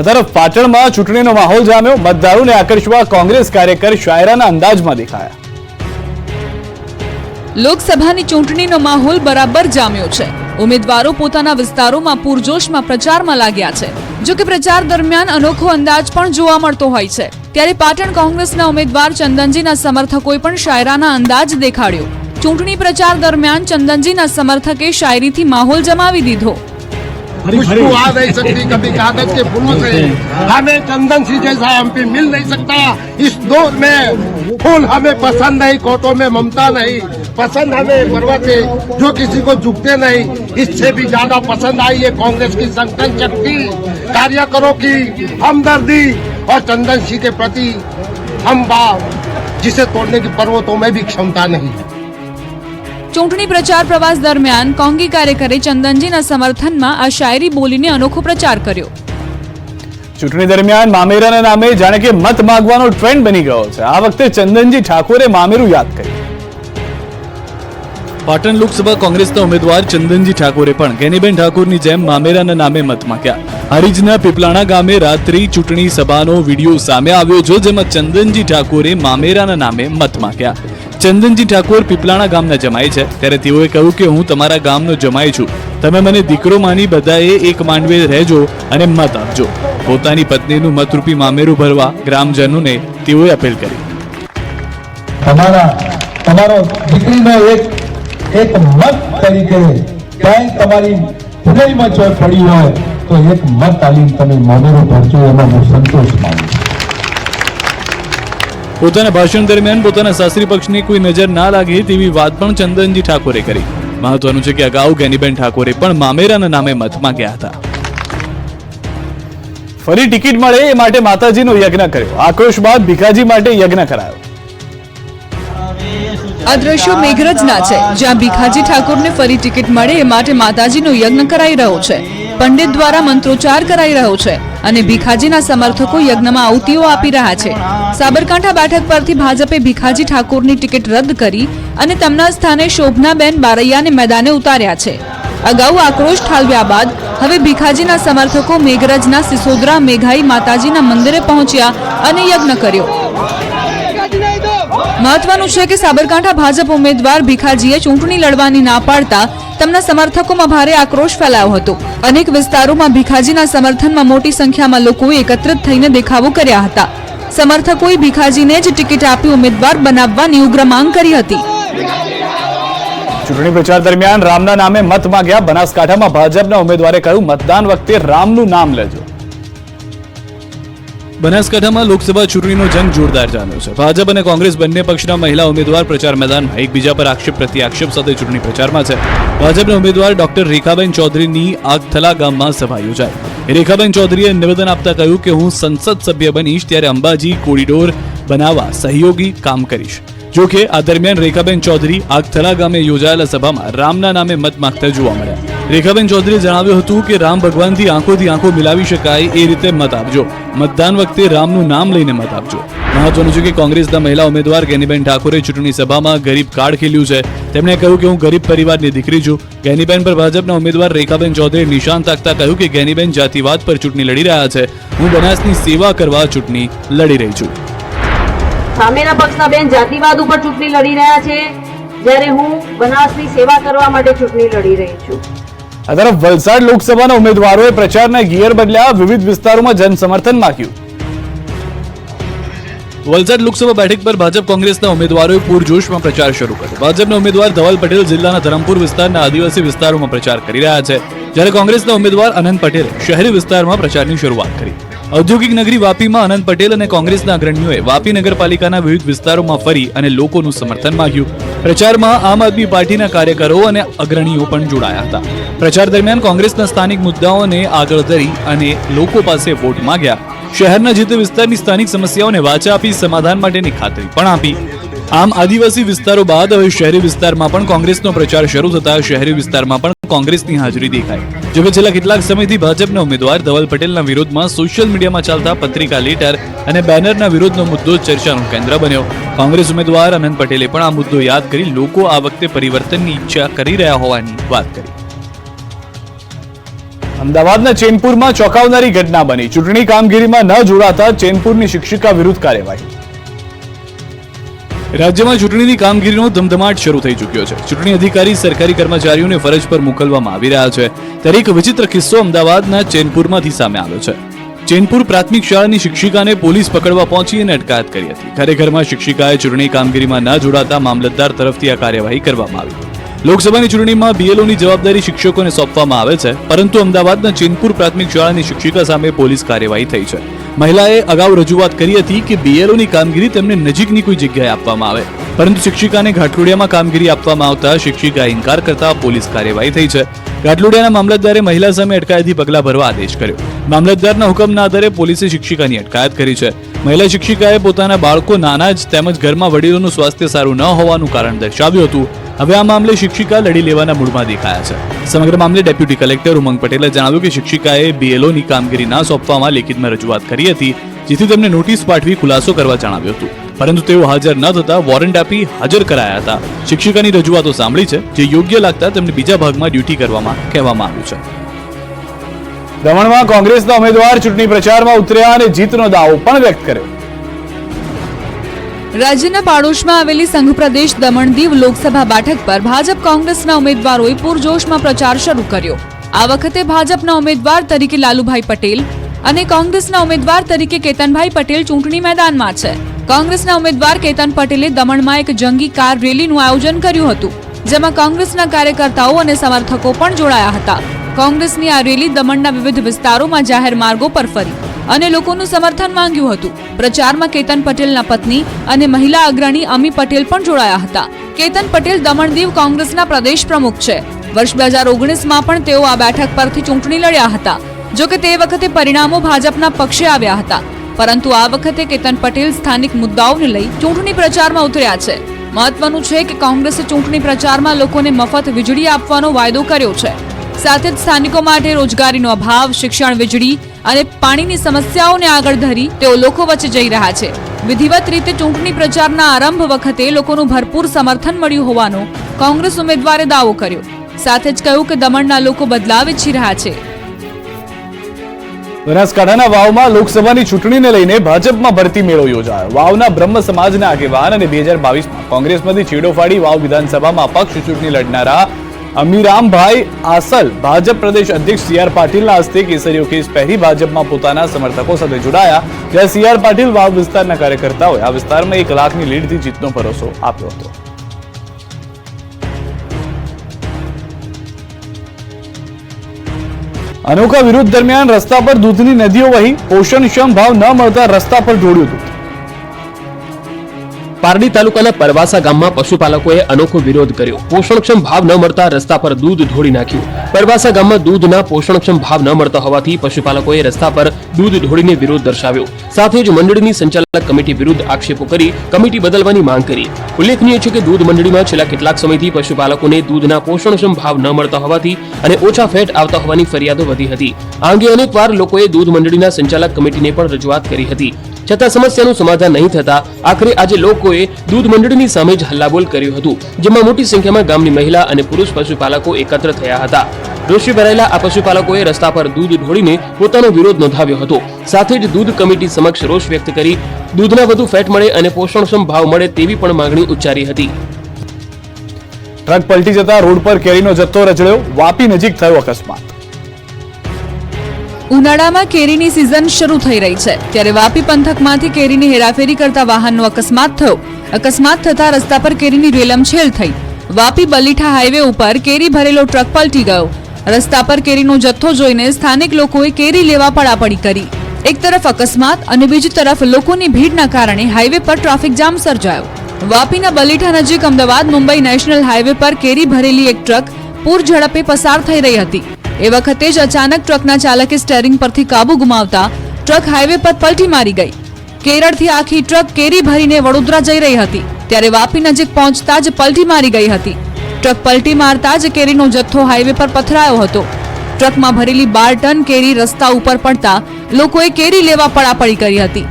તરફ પાટણમાં ચૂંટણીનો માહોલ જામ્યો. મતદારોને આકર્ષવા કોંગ્રેસ કાર્યકર શાયરાના અંદાજમાં દેખાયા. લોકસભાની ચૂંટણીનો માહોલ બરાબર જામ્યો છે. ઉમેદવારો પોતાના વિસ્તારોમાં પૂરજોશમાં પ્રચારમાં લાગ્યા છે. જો પ્રચાર દરમિયાન અનોખો અંદાજ પણ જોવા મળતો હોય છે. ત્યારે પાટણ કોંગ્રેસના ઉમેદવાર ચંદનજીના સમર્થકોએ પણ શાયરાના અંદાજ દેખાડ્યો. ચૂંટણી પ્રચાર દરમિયાન ચંદનજીના સમર્થકે શાયરીથી માહોલ જમાવી દીધો. खुशबू आ नहीं सकती कभी कागज़ के फूलों से। हमें चंदन सी जैसा एमपी मिल नहीं सकता। इस दौर में फूल हमें पसंद नहीं कोटों में ममता नहीं। पसंद हमें पर्वत है जो किसी को झुकते नहीं। इससे भी ज़्यादा पसंद आई है कांग्रेस की संगठन शक्ति। कार्यकरों की हमदर्दी और चंदन सिंह के प्रति हम भाव जिसे तोड़ने की पर्वतों में भी क्षमता नहीं। है ચૂંટણી પ્રચાર પ્રવાસ દરમિયાન કોંગી કાર્યકરે ચંદનજીના સમર્થનમાં આ શાયરી બોલીને અનોખો પ્રચાર કર્યો. ચૂંટણી દરમિયાન મામેરાના નામે જાણે કે મત માગવાનો ટ્રેન્ડ બની ગયો છે. આ વખતે ચંદનજી ઠાકોરે મામેરું યાદ કર્યું. પાટણ લોકસભા કોંગ્રેસના ઉમેદવાર ચંદનજી ઠાકોરે પણ ગેનીબેન ઠાકોરની જેમ મામેરાના નામે મત માંગ્યા. હારીજના પીપલાણા ગામે રાત્રિ ચૂંટણી સભાનો વીડિયો સામે આવ્યો છે જેમાં ચંદનજી ઠાકોરે મામેરાના નામે મત માંગ્યા. ચંદનજી ઠાકોર પીપલાણા ગામના જમાઈ છે, ત્યારે તેઓએ કહ્યું કે હું તમારા ગામનો જમાઈ છું. તમે મને દીકરો માની બધાએ એક માંડવે રહેજો અને મત આપજો. પોતાની પત્નીનું મતરૂપી મામેરું ભરવા ગ્રામજનોને તેઓએ અપીલ કરી. તમારા તમારો દીકરીનો એક એક મત તરીકે ક્યાંય તમારી હૃદયમાં જો પડી હોય, તો એક મત આલીને તમે મોમેરો ભરજો, એમાં હું સંતોષ માનું પોતાના ભાષણ દરમિયાન પોતાના સાસરી પક્ષની કોઈ નજર ના લાગે તેવી વાત પણ ચંદનજી ઠાકોરે કરી. મહત્વનું છે કે અગાઉ ગેનીબેન ઠાકોરે પણ મામેરાના નામે મત માંગ્યા હતા. ફરી ટિકિટ મળે એ માટે માતાજીનો યજ્ઞ કર્યો. આક્રોશ બાદ ભીખાજી માટે યજ્ઞ કરાયો. આ દ્રશ્યો મેઘરજના છે, જ્યાં ભીખાજી ઠાકોરને ફરી ટિકિટ મળે એ માટે માતાજીનો યજ્ઞ કરાઈ રહ્યો છે. પંડિત દ્વારા મંત્રોચ્ચાર કરાઈ રહ્યો છે અને ભીખાજીના સમર્થકો યજ્ઞમાં આહુતિઓ આપી રહ્યા છે. સાબરકાંઠા બેઠક પરથી ભાજપે ભીખાજી ઠાકોરની ટિકિટ રદ કરી અને તેમના સ્થાને શોભનાબેન બારૈયાને મેદાને ઉતાર્યા છે. અગાઉ આક્રોશ ઠાલવ્યા બાદ હવે ભીખાજીના સમર્થકો મેઘરજના સિસોદરા, મેઘાઈ માતાજીના મંદિરે પહોંચ્યા અને યજ્ઞ કર્યો. મહત્વનું છે કે સાબરકાંઠા ભાજપ ઉમેદવાર ભીખાજીએ ચૂંટણી લડવાની ના પાડતા તેમના સમર્થકોમાં ભારે આક્રોશ ફેલાયો હતો. અનેક વિસ્તારોમાં ભીખાજીના સમર્થનમાં મોટી સંખ્યામાં લોકોએ એકત્રિત થઈને દેખાવો કર્યા હતા. સમર્થકોએ ભીખાજીને જ ટિકિટ આપી ઉમેદવાર બનાવવાની ઉગ્ર માંગ કરી હતી. ચૂંટણી પ્રચાર દરમિયાન રામના નામે મત માંગ્યા બનાસકાંઠામાં ભાજપના ઉમેદવારે કહ્યું, મતદાન વખતે રામનું નામ લેજો. બનાસકાંઠામાં લોકસભા ચૂંટણીનો જંગ જોરદાર ચાલ્યો છે. ભાજપ અને કોંગ્રેસ બંને પક્ષના મહિલા ઉમેદવાર પ્રચાર મેદાનમાં એકબીજા પર આક્ષેપ પ્રતિ આક્ષેપ સાથે ચૂંટણી પ્રચારમાં છે. ભાજપના ઉમેદવાર ડોક્ટર રેખાબેન ચૌધરીની આગથલા ગામમાં સભા યોજાઈ. રેખાબેન ચૌધરીએ નિવેદન આપતા કહ્યું કે હું સંસદ સભ્ય બનીશ ત્યારે અંબાજી કોરિડોર બનાવવા સહયોગી કામ કરીશ. જો કે આ દરમિયાન રેખાબેન ચૌધરી આગથલા ગામે યોજાયેલા સભામાં રામના નામે મત માગતા જોવા મળ્યા. રેખાબેન ચૌધરીએ જણાવ્યું હતું કે રામ ભગવાનથી આંખોથી આંખો મિલાવી શકાય એ રીતે મત આપજો. મતદાન વખતે રામનું નામ લઈને મત આપજો. મહત્વનું છે કે કોંગ્રેસના મહિલા ઉમેદવાર ગેનીબેન ઠાકોરે ચૂંટણી સભામાં ગરીબ કાર્ડ ખેલ્યું છે. તેમણે કહ્યું કે હું ગરીબ પરિવારની દીકરી છું. ગેનીબેન પર ભાજપના ઉમેદવાર રેખાબેન ચૌધરીએ નિશાન તાકતા કહ્યું કે ગેનીબેન જાતિવાદ પર ચૂંટણી લડી રહ્યા છે. હું બનાસની સેવા કરવા ચૂંટણી લડી રહી છું. સામેના પક્ષના બેન જાતિવાદ ઉપર ચૂંટણી લડી રહ્યા છે. જ્યારે હું બનાસની સેવા કરવા માટે ચૂંટણી લડી રહી છું. આ તરફ વલસાડ લોકસભાના ઉમેદવારોએ પ્રચારના ગિયર બદલ્યા વિવિધ વિસ્તારોમાં જનસમર્થન માગ્યું. વલસાડ લોકસભા બેઠક પર ભાજપ કોંગ્રેસના ઉમેદવારોએ પૂરજોશમાં પ્રચાર શરૂ કર્યો. ભાજપના ઉમેદવાર ધવલ પટેલ જિલ્લાના ધરમપુર વિસ્તારના આદિવાસી વિસ્તારોમાં પ્રચાર કરી રહ્યા છે. જ્યારે કોંગ્રેસના ઉમેદવાર અનંત પટેલે શહેરી વિસ્તારમાં પ્રચારની શરૂઆત કરી. ઔદ્યોગિક નગરી વાપીમાં આનંદ પટેલ અને કોંગ્રેસના અગ્રણીઓએ વાપી નગરપાલિકાના વિવિધ વિસ્તારોમાં ફરી અને લોકોનું સમર્થન માંગ્યું. પ્રચારમાં આમ આદમી પાર્ટીના કાર્યકરો અને અગ્રણીઓ પણ જોડાયા હતા. પ્રચાર દરમિયાન કોંગ્રેસના સ્થાનિક મુદ્દાઓને આગળ ધરી અને લોકો પાસે વોટ માંગ્યા. શહેરના જે તે વિસ્તારની સ્થાનિક સમસ્યાઓને વાચા આપી સમાધાન માટેની ખાતરી પણ આપી. આમ આદિવાસી વિસ્તારો બાદ હવે શહેરી વિસ્તારમાં પણ કોંગ્રેસનો પ્રચાર શરૂ થતા શહેરી વિસ્તારમાં પણ કોંગ્રેસની હાજરી દેખાય જો કે છેલ્લા કેટલાક સમયથી ભાજપના ઉમેદવાર ધવલ પટેલના વિરોધમાં સોશિયલ મીડિયામાં ચાલતા પત્રિકા લેટર અને બેનરના વિરોધનો મુદ્દો ચર્ચાનું કેન્દ્ર બન્યો. કોંગ્રેસ ઉમેદવાર અનંત પટેલે પણ આ મુદ્દો યાદ કરી લોકો આ વખતે પરિવર્તનની ઈચ્છા કરી રહ્યા હોવાની વાત કરી. અમદાવાદના ચેનપુરમાં ચોંકાવનારી ઘટના બની. ચૂંટણી કામગીરીમાં ન જોડાતા ચેનપુરની શિક્ષિકા વિરુદ્ધ કાર્યવાહી. રાજ્યમાં ચૂંટણીની કામગીરીનો ધમધમાટ શરૂ થઈ ચૂક્યો છે. ચૂંટણી અધિકારી, સરકારી કર્મચારીઓને ફરજ પર મોકલવામાં આવી રહ્યા છે. ત્યારે એક વિચિત્ર કિસ્સો અમદાવાદના ચેનપુરમાંથી સામે આવ્યો છે. ચેનપુર પ્રાથમિક શાળાની શિક્ષિકાને પોલીસ પકડવા પહોંચી અને અટકાયત કરી હતી. ખરેખરમાં શિક્ષિકાએ ચૂંટણી કામગીરીમાં ન જોડાતા મામલતદાર તરફથી આ કાર્યવાહી કરવામાં આવી. લોકસભાની ચૂંટણીમાં બીએલઓની જવાબદારી શિક્ષકોને સોંપવામાં આવે છે, પરંતુ અમદાવાદના ચેનપુર પ્રાથમિક શાળાની શિક્ષિકા સામે પોલીસ કાર્યવાહી થઈ છે. મહિલાએ અગાઉ રજૂઆત કરી હતી કે બીએલઓની કામગીરી તેમને નજીકની કોઈ જગ્યાએ આપવામાં આવે, પરંતુ શિક્ષિકાને ઘાટલોડિયામાં કામગીરી આપવામાં આવતા શિક્ષિકાએ ઇનકાર કરતા પોલીસ કાર્યવાહી થઈ છે. ઘાટલોડિયાના મામલતદારે મહિલા સામે અટકાયતથી પગલાં ભરવા આદેશ કર્યો. મામલતદારના હુકમના આધારે પોલીસે શિક્ષિકાની અટકાયત કરી છે. મહિલા શિક્ષિકાએ પોતાના બાળકો નાના જ તેમજ ઘરમાં વડીલોનું સ્વાસ્થ્ય સારું ન હોવાનું કારણ દર્શાવ્યું હતું. હવે આ મામલે શિક્ષિકા લડી લેવાના મૂડમાં દેખાયા છે. સમગ્ર મામલે ડેપ્યુટી કલેક્ટર ઉમંગ પટેલે જણાવ્યું કે શિક્ષિકાએ બીએલઓની કામગીરી ના સોંપવામાં લેખિતમાં રજૂઆત કરી હતી, જેથી તેમને નોટિસ પાઠવી ખુલાસો કરવા જણાવ્યું હતું. પરંતુ તેઓ હાજર ન થતા વોરંટ આપી હાજર કરાયા હતા. શિક્ષિકાની રજૂઆતો સાંભળી છે, જે યોગ્ય લાગતા તેમને બીજા ભાગમાં ડ્યુટી કરવામાં કહેવામાં આવ્યું છે. દમણમાં કોંગ્રેસના ઉમેદવાર ચૂંટણી પ્રચારમાં ઉતર્યા અને જીતનો દાવો પણ વ્યક્ત કર્યો. રાજ્યના પાડોશમાં આવેલી સંઘ પ્રદેશ દમણ દીવ લોકસભા બેઠક પર ભાજપ કોંગ્રેસના ઉમેદવારોએ પૂરજોશમાં પ્રચાર શરૂ કર્યો. આ વખતે ભાજપના ઉમેદવાર તરીકે લાલુભાઈ પટેલ અને કોંગ્રેસના ઉમેદવાર તરીકે કેતનભાઈ પટેલ ચૂંટણી મેદાનમાં છે. કોંગ્રેસના ઉમેદવાર કેતન પટેલે દમણમાં એક જંગી કાર રેલીનું આયોજન કર્યું હતું, જેમાં કોંગ્રેસના કાર્યકર્તાઓ અને સમર્થકો પણ જોડાયા હતા. કોંગ્રેસની આ રેલી દમણના વિવિધ વિસ્તારોમાં જાહેર માર્ગો પર ફરી. અને લોકોનું સમર્થન માંગ્યું હતું. પ્રચારમાં કેતન પટેલના પત્ની અને મહિલા અગ્રણી અમી પટેલ પણ જોડાયા હતા. કેતન પટેલ દમણ દીવ કોંગ્રેસના પ્રદેશ પ્રમુખ છે. વર્ષ બે હજાર ઓગણીસમાં પણ તેઓ આ બેઠક પરથી ચૂંટણી લડ્યા હતા. જો કે તે વખતે પરિણામો ભાજપના પક્ષે આવ્યા હતા. પરંતુ આ વખતે કેતન પટેલ સ્થાનિક મુદ્દાઓને લઈ ચૂંટણી પ્રચારમાં ઉતર્યા છે. મહત્વનું છે કે કોંગ્રેસે ચૂંટણી પ્રચારમાં લોકોને મફત વીજળી આપવાનો વાયદો કર્યો છે. સાથે જ સ્થાનિકો માટે રોજગારીનો અભાવ, શિક્ષણ વીજળી અને પાણીની સમસ્યાઓને આગળ ધરી તેઓ લોકો વચ્ચે જઈ રહ્યા છે. વિધિવત રીતે ચૂંટણી પ્રચારના આરંભ વખતે લોકોનું ભરપૂર સમર્થન મળ્યું હોવાનો કોંગ્રેસ ઉમેદવારે દાવો કર્યો. સાથે જ કહ્યું કે દમણના લોકો બદલાવ ઈચ્છી રહ્યા છે. બનાસકાંઠાના વાવમાં લોકસભાની ચૂંટણીને લઈને ભાજપમાં ભરતી મેળો યોજાયો. વાવના બ્રહ્મ સમાજના આગેવાન અને બે હજાર બાવીસમાં કોંગ્રેસમાંથી છેડો ફાડી વાવ વિધાનસભામાં અપક્ષ ચૂંટણી લડનારા અમીરામભાઈ આસલ, ભાજપ પ્રદેશ અધ્યક્ષ સી પાટીલના હસ્તે કેસરીઓ કેસ પહેરી ભાજપમાં પોતાના સમર્થકો સાથે જોડાયા, જ્યાં સી પાટીલ વાવ વિસ્તારના કાર્યકર્તાઓએ આ વિસ્તારમાં એક લાખની લીડથી જીતનો ભરોસો આપ્યો હતો. અનોખા વિરોધ દરમિયાન રસ્તા પર દૂધની નદીઓ વહી પોષણક્ષમ ભાવ ન મળતા રસ્તા પર ઢોળ્યું દૂધ પારડી તાલુકાના પરવાસા ગામમાં પશુપાલકોએ અનોખો વિરોધ કર્યો. પોષણક્ષમ ભાવ ન મળતા રસ્તા પર દૂધ ઢોળી નાખ્યું. પરવાસા ગામમાં દૂધના પોષણક્ષમ ભાવ ન મળતા હોવાથી પશુપાલકોએ રસ્તા પર દૂધ ઢોળીને વિરોધ દર્શાવ્યો. સાથે જ મંડળીની સંચાલક કમિટી વિરુદ્ધ આક્ષેપો કરી કમિટી બદલવાની માંગ કરી. ઉલ્લેખનીય છે કે દૂધ મંડળીમાં છેલ્લા કેટલાક સમયથી પશુપાલકોને દૂધના પોષણક્ષમ ભાવ ન મળતા હોવાથી અને ઓછા ફેટ આવતા હોવાની ફરિયાદો વધી હતી. આ અંગે અનેકવાર લોકોએ દૂધ મંડળીના સંચાલક કમિટીને પણ રજૂઆત કરી હતી. છતાં સમસ્યાનું સમાધાન નહીં થતા આખરે આજે લોકોએ દૂધ મંડળની સામે જ હલ્લાબોલ કર્યું હતું, જેમાં મોટી સંખ્યામાં ગામની મહિલા અને પુરુષ પશુપાલકો એકત્ર થયા હતા. રોષે ભરાયેલા આ પશુપાલકોએ રસ્તા પર દૂધ ઢોળીને પોતાનો વિરોધ નોંધાવ્યો હતો. સાથે જ દૂધ કમિટી સમક્ષ રોષ વ્યક્ત કરી દૂધના વધુ ફેટ મળે અને પોષણક્ષમ ભાવ મળે તેવી પણ માંગણી ઉચ્ચારી હતી. ટ્રક પલટી જતા રોડ પર કેરીનો જથ્થો રચડ્યો, વાપી નજીક થયો અકસ્માત. ઉનાળામાં કેરીની સિઝન શરૂ થઈ રહી છે. ત્યારે વાપી પંથકમાંથી કેરીની હેરાફેરી કરતા વાહનનો અકસ્માત થયો. અકસ્માત થતા રસ્તા પર કેરીની રેલમછેલ થઈ. વાપી બલીઠા હાઈવે ઉપર કેરી ભરેલો ટ્રક પલટી ગયો. રસ્તા પર કેરીનો જથ્થો જોઈને સ્થાનિક લોકોએ કેરી લેવા પડાપડી કરી. એક તરફ અકસ્માત અને બીજી તરફ લોકોની ભીડના કારણે હાઈવે પર ટ્રાફિક જામ સર્જાયો. વાપીના બલીઠા નજીક અમદાવાદ મુંબઈ નેશનલ હાઈવે પર કેરી ભરેલી એક ટ્રક પૂર ઝડપે પસાર થઈ રહી હતી. એ વખતે જ અચાનક ટ્રકના ચાલકે સ્ટેરિંગ પરથી કાબુ ગુમાવતા ટ્રક હાઈવે પર પલટી મારી ગઈ. કેરળથી આખી ટ્રક કેરી ભરીને વડોદરા જઈ રહી હતી, ત્યારે વાપી નજીક પહોંચતા જ પલટી મારી ગઈ હતી. ટ્રક પલટી મારતા જ કેરીનો જથ્થો હાઈવે પર પથરાયો હતો. ટ્રકમાં ભરેલી બાર ટન કેરી રસ્તા ઉપર પડતા લોકોએ કેરી લેવા પડાપડી કરી હતી.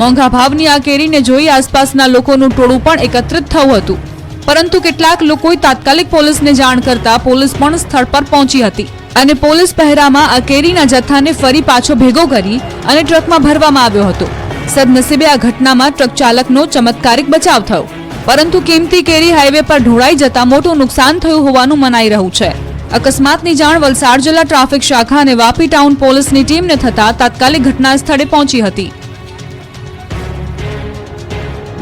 મોંઘા ભાવની આ કેરીને જોઈ આસપાસના લોકોનું ટોળું પણ એકત્રિત થયું હતું. પરંતુ કેટલાક લોકોએ તાત્કાલિક પોલીસને જાણ કરતા પોલીસ પણ સ્થળ પર પહોંચી હતી. અને પોલીસ પહેરામાં આ કેરીના જથ્થાને ફરી પાછો ભેગો કરી અને ટ્રકમાં ભરવામાં આવ્યો હતો. સદનસીબે આ ઘટનામાં ટ્રક ચાલકનો ચમત્કારિક બચાવ થયો. પરંતુ કિંમતી કેરી હાઈવે પર ઢોળાઈ જતા મોટું નુકસાન થયું હોવાનું મનાઈ રહ્યું છે. અકસ્માતની જાણ વલસાડ જિલ્લા ટ્રાફિક શાખા અને વાપી ટાઉન પોલીસની ટીમને થતા તાત્કાલિક ઘટના સ્થળે પહોંચી હતી.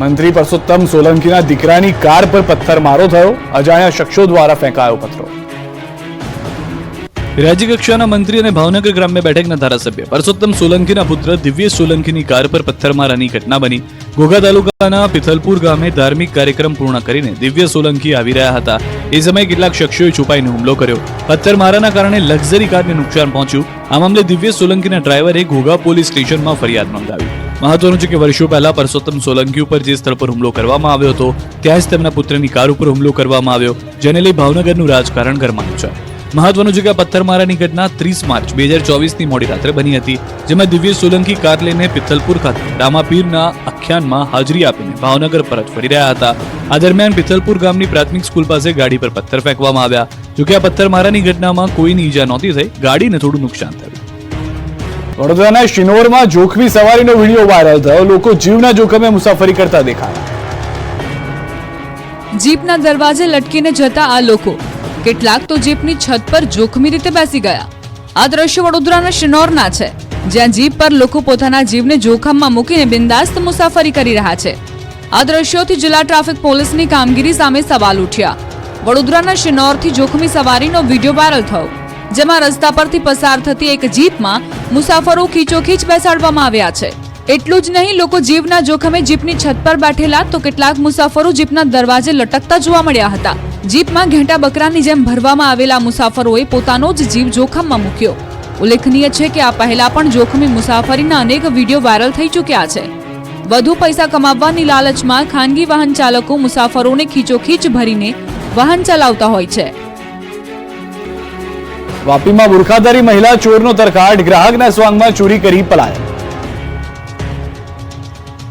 મંત્રી પરસોત્તમ સોલંકીના દીકરાની કાર પર પથ્થરમારો થયો. અજાણ્યા શખ્સો દ્વારા ફેંકાયો પથ્થરો. રાજ્ય કક્ષાના મંત્રી અને ભાવનગર ગ્રામ્ય બેઠકના ધારાસભ્ય. પરસોત્તમ સોલંકીના પુત્ર દિવ્યેશ સોલંકીની કાર પર પથ્થરમારાની ઘટના બની. ઘોઘા તાલુકાના પિથલપુર ગામે ધાર્મિક કાર્યક્રમ પૂર્ણ કરીને દિવ્ય સોલંકી આવી રહ્યા હતા. એ સમયે કેટલાક શખ્સોએ છુપાઈને હુમલો કર્યો. પથ્થરમારાના કારણે લક્ઝરી કારને નુકસાન પહોંચ્યું. આ મામલે દિવ્ય સોલંકીના ડ્રાઈવરે ઘોઘા પોલીસ સ્ટેશનમાં ફરિયાદ નોંધાવી. મહત્વનું છે કે વર્ષો પહેલા પરસોત્તમ સોલંકી ઉપર જે સ્થળ પર હુમલો કરવામાં આવ્યો હતો, ત્યાં જ તેમના પુત્રની કાર ઉપર હુમલો કરવામાં આવ્યો, જેને લઈ ભાવનગરનું રાજકારણ ગરમાયું છે. મહત્વનું છે કે આ પથ્થરમારાની ઘટના ત્રીસ માર્ચ બે હજાર ચોવીસની મોડી રાત્રે બની હતી જેમાં દિવ્ય સોલંકી કાર લઈને પિથલપુર ખાતે રામાપીરના આખ્યાનમાં હાજરી આપીને ભાવનગર પરત ફરી રહ્યા હતા. આ દરમિયાન પિથલપુર ગામની પ્રાથમિક સ્કૂલ પાસે ગાડી પર પથ્થર ફેંકવામાં આવ્યા. જોકે આ પથ્થરમારાની ઘટનામાં કોઈની ઈજા નહોતી થઈ ગાડીને થોડું નુકસાન થયું. વડોદરાના શિનોરમાં જોખમી સવારીનો વીડિયો વાયરલ થયો. લોકો જીવના જોખમે મુસાફરી કરતા દેખાયા. જીપના દરવાજે લટકીને જતા આ લોકો કેટલાક તો જીપની છત પર જોખમી રીતે બેસી ગયા. આ દ્રશ્યો વડોદરાના શિનોરના છે, જ્યાં જીપ પર લોકો પોતાના જીવને જોખમમાં મૂકીને બિંદાસ્ત મુસાફરી કરી રહ્યા છે. આ દ્રશ્યોથી જિલ્લા ટ્રાફિક પોલીસની કામગીરી સામે સવાલ ઉઠ્યા. વડોદરાના શિનોરથી જોખમી સવારીનો વીડિયો વાયરલ થયો, જેમાં રસ્તા પરથી પસાર થતી એક જીપમાં મુસાફરો ખીચોખીચ બેસાડવામાં આવ્યા છે. એટલું જ નહીં, લોકો જીવના જોખમે જીપની છત પર બેઠેલા તો કેટલાક મુસાફરો જીપના દરવાજે લટકતા જોવા મળ્યા હતા. જીપમાં ઘેંટા બકરાની જેમ ભરવામાં આવેલા મુસાફરોએ પોતાનો જ જીવ જોખમમાં મૂક્યો. ઉલ્લેખનીય છે કે આ પહેલા પણ જોખમી મુસાફરીના અનેક વીડિયો વાયરલ થઈ ચૂક્યા છે. વધુ પૈસા કમાવવાની લાલચમાં ખાનગી વાહન ચાલકો મુસાફરોને ખીચોખીચ ભરીને વાહન ચલાવતા હોય છે. વાપીમાં બુરખાધારી મહિલા ચોરનો તરખાટ, ગ્રાહકના સ્વાંગમાં ચોરી કરી પલાયન.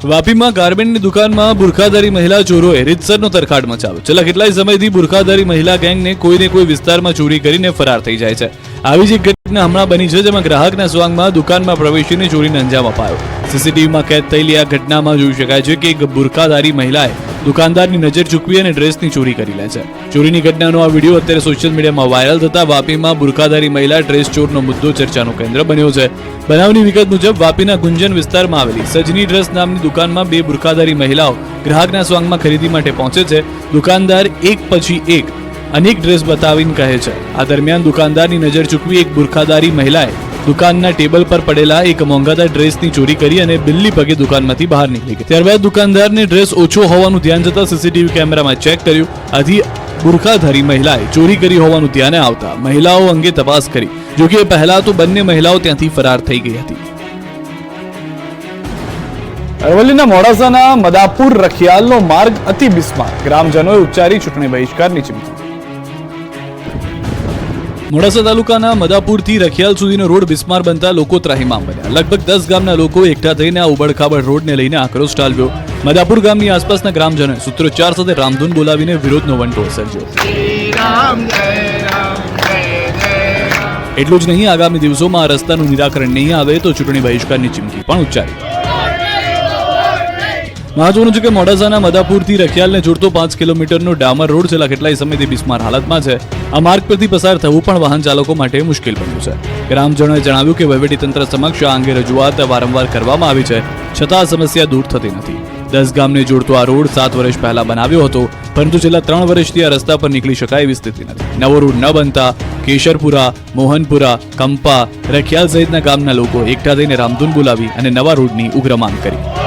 વાપીમાં ગાર્મેન્ટની દુકાનમાં બુરખાધારી મહિલા ચોરોએ રીતસરનો તરખાટ મચાવ્યો. છેલ્લા કેટલાય સમયથી બુરખાધારી મહિલા ગેંગને કોઈને કોઈ વિસ્તારમાં ચોરી કરીને ફરાર થઈ જાય છે. આવી જ એક ઘટના હમણાં બની છે જેમાં ગ્રાહકના સ્વાંગમાં દુકાનમાં પ્રવેશીને ચોરીને અંજામ અપાયો. સીસીટીવીમાં કેદ થયેલી આ ઘટનામાં જોઈ શકાય છે કે એક બુરખાધારી મહિલાએ દુકાનદારની નજર ચૂકવી અને ડ્રેસની ચોરી કરી લે છે. ચોરીની ઘટનાનો આ વીડિયો અત્યારે સોશિયલ મીડિયામાં વાયરલ થતા વાપીમાં બુરખાધારી મહિલા ડ્રેસ ચોરનો મુદ્દો ચર્ચાનું કેન્દ્ર બન્યો છે. બનાવની વિગત મુજબ વાપીના ગુંજન વિસ્તારમાં આવેલી સજની ડ્રેસ નામની દુકાનમાં બે બુરખાધારી મહિલાઓ ગ્રાહકના સ્વાંગમાં ખરીદી માટે પહોંચે છે. દુકાનદાર એક પછી એક અનેક ડ્રેસ બતાવીને કહે છે. આ દરમિયાન દુકાનદારની નજર ચૂકવી એક બુરખાધારી મહિલાએ દુકાનના ટેબલ પર પડેલા એક મોંઘાદાર ડ્રેસની ચોરી કરી અને બિલ્લી પગે દુકાનમાંથી બહાર નીકળી ગઈ. ત્યારબાદ દુકાનદારને ડ્રેસ ઓછો હોવાનું ધ્યાન જતા સીસીટીવી કેમેરામાં ચેક કર્યું. આથી બુરખાધારી મહિલાએ ચોરી કરી હોવાનું ધ્યાને આવતા મહિલાઓ અંગે તપાસ કરી. જોકે પહેલા તો બંને મહિલાઓ ત્યાંથી ફરાર થઈ ગઈ હતી. અરવલ્લીના મોડાસાના મદાપુર રખિયાલનો માર્ગ અતિ બિસ્માર. ગ્રામજનોએ ઉચ્ચારી ચૂંટણી બહિષ્કારની ચીમકી. મોડાસા તાલુકાના મદાપુરથી રખિયાલ સુધીનો રોડ બિસ્માર બનતા લોકો ત્રાહીમામ બન્યા. લગભગ દસ ગામના લોકો એકઠા થઈને આ ઉબડખાબડ રોડને લઈને આક્રોશ ઠાલવ્યો મદાપુર ગામની આસપાસના ગ્રામજનોએ સૂત્રોચ્ચાર સાથે રામધૂન બોલાવીને વિરોધનો વંટોળ સર્જ્યો. એટલું જ નહીં, આગામી દિવસોમાં આ રસ્તાનું નિરાકરણ નહીં આવે તો ચૂંટણી બહિષ્કારની ચીમકી પણ ઉચ્ચારી. મહત્વનું છે કે મોડાસાના મદાપુરથી રખિયાલને જોડતો પાંચ કિલોમીટરનો ડામર રોડ છેલ્લા કેટલાય સમયથી બિસ્માર હાલતમાં છે. આ માર્ગ પરથી પસાર થવું પણ વાહન ચાલકો માટે મુશ્કેલ બન્યું છે. ગ્રામજનોએ જણાવ્યું કે વહીવટીતંત્ર સમક્ષ આ અંગે રજૂઆત વારંવાર કરવામાં આવી છે, છતાં આ સમસ્યા દૂર થતી નથી. દસ ગામને જોડતો આ રોડ સાત વર્ષ પહેલા બનાવ્યો હતો, પરંતુ છેલ્લા ત્રણ વર્ષથી આ રસ્તા પર નીકળી શકાય એવી સ્થિતિ નથી. નવો રોડ ન બનતા કેશરપુરા, મોહનપુરા, કંપા, રખિયાલ સહિતના ગામના લોકો એકઠા થઈને રામધૂન બોલાવી અને નવા રોડની ઉગ્ર માંગ કરી.